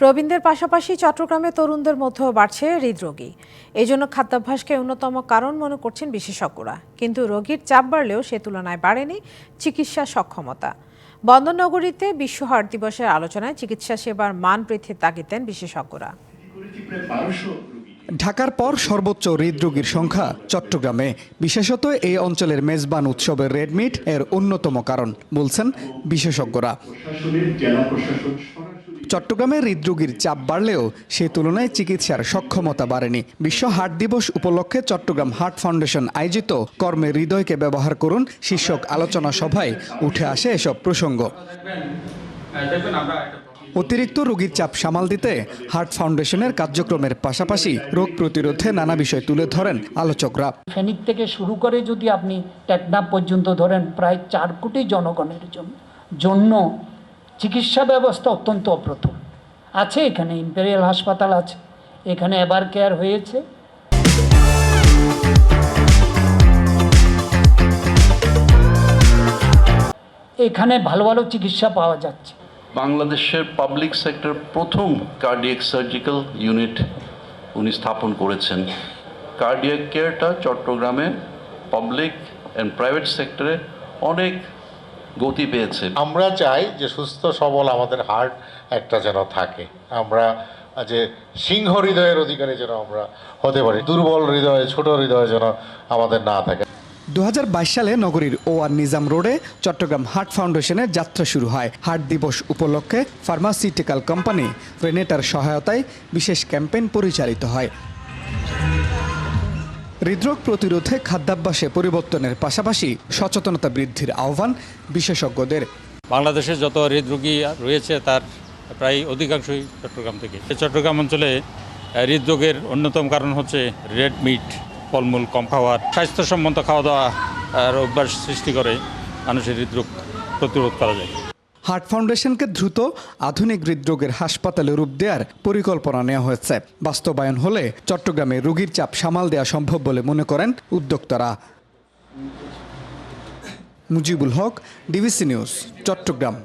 প্রবীণদের পাশাপাশি চট্টগ্রামে তরুণদের মধ্যেও বাড়ছে হৃদরোগী। এই জন্য খাদ্যাভ্যাসকে অন্যতম কারণ মনে করছেন বিশেষজ্ঞরা। কিন্তু রোগীর চাপ বাড়লেও সে তুলনায় বাড়েনি চিকিৎসা সক্ষমতা। বন্দরনগরীতে বিশ্ব হার্ট দিবসের আলোচনায় চিকিৎসা সেবার মান বৃদ্ধির তাগিদ দেন বিশেষজ্ঞরা। ঢাকার পর সর্বোচ্চ হৃদরোগীর সংখ্যা চট্টগ্রামে। বিশেষত এই অঞ্চলের মেজবান উৎসবের রেডমিট এর অন্যতম কারণ, বলছেন বিশেষজ্ঞরা। চট্টগ্রামে হৃদরোগীর চাপ বাড়লেও সে তুলনায় চিকিৎসার সক্ষমতা বাড়েনি। বিশ্ব হার্ট দিবস উপলক্ষে চট্টগ্রাম হার্ট ফাউন্ডেশন আয়োজিত কর্মে হৃদয়কে ব্যবহার করুন শীর্ষক আলোচনা সভায় উঠে আসে এসব প্রসঙ্গ। অতিরিক্ত রোগীর চাপ সামাল দিতে হার্ট ফাউন্ডেশনের কার্যক্রমের পাশাপাশি রোগ প্রতিরোধে নানা বিষয় তুলে ধরেন আলোচকরা। ফেনিক থেকে শুরু করে যদি আপনি টেকনাফ পর্যন্ত ধরেন, প্রায় চার কোটি জনগণের জন্য চিকিৎসা ব্যবস্থা অত্যন্ত অপ্রতুল আছে এখানে ইম্পেরিয়াল হাসপাতাল আছে। এখানে এবার কেয়ার হয়েছে। এখানে ভালো ভালো চিকিৎসা পাওয়া যাচ্ছে। বাংলাদেশের পাবলিক সেক্টর প্রথম কার্ডিয়াক সার্জিক্যাল ইউনিট উনি স্থাপন করেছেন। কার্ডিয়াক কেয়ারটা চট্টগ্রামে পাবলিক অ্যান্ড প্রাইভেট সেক্টরে অনেক গতি পেয়েছে। আমরা চাই যে সুস্থ সবল আমাদের হার্ট একটা যেন থাকে। আমরা যে সিংহ হৃদয়ের অধিকারী যেন আমরা হতে পারি দুর্বল হৃদয়ে ছোট হৃদয়ে যেন আমাদের না থাকে। দু হাজার বাইশ সালে নগরীর ওয়ার নিজাম রোডে চট্টগ্রাম হার্ট ফাউন্ডেশনের যাত্রা শুরু হয়। হার্ট দিবস উপলক্ষে ফার্মাসিউটিক্যাল কোম্পানি রেনেটার সহায়তায় বিশেষ ক্যাম্পেইন পরিচালিত হয়। হৃদরোগ প্রতিরোধে খাদ্যাভ্যাসে পরিবর্তনের পাশাপাশি সচেতনতা বৃদ্ধির আহ্বান বিশেষজ্ঞদের। বাংলাদেশে যত হৃদরোগী রয়েছে তার প্রায় অধিকাংশই চট্টগ্রাম থেকে। চট্টগ্রাম অঞ্চলে হৃদরোগের অন্যতম কারণ হচ্ছে রেড মিট, ফলমূল, কম খাওয়ার। স্বাস্থ্যসম্মত খাওয়া দাওয়া আর অভ্যাস সৃষ্টি করে মানুষের হৃদরোগ প্রতিরোধ করা যায়। হার্ট ফাউন্ডেশনকে দ্রুত আধুনিক হৃদরোগের হাসপাতালে রূপ দেওয়ার পরিকল্পনা নেওয়া হয়েছে। বাস্তবায়ন হলে চট্টগ্রামে রোগীর চাপ সামাল দেওয়া সম্ভব বলে মনে করেন উদ্যোক্তারা। Mujibul Haque, DBC news, Chittagong.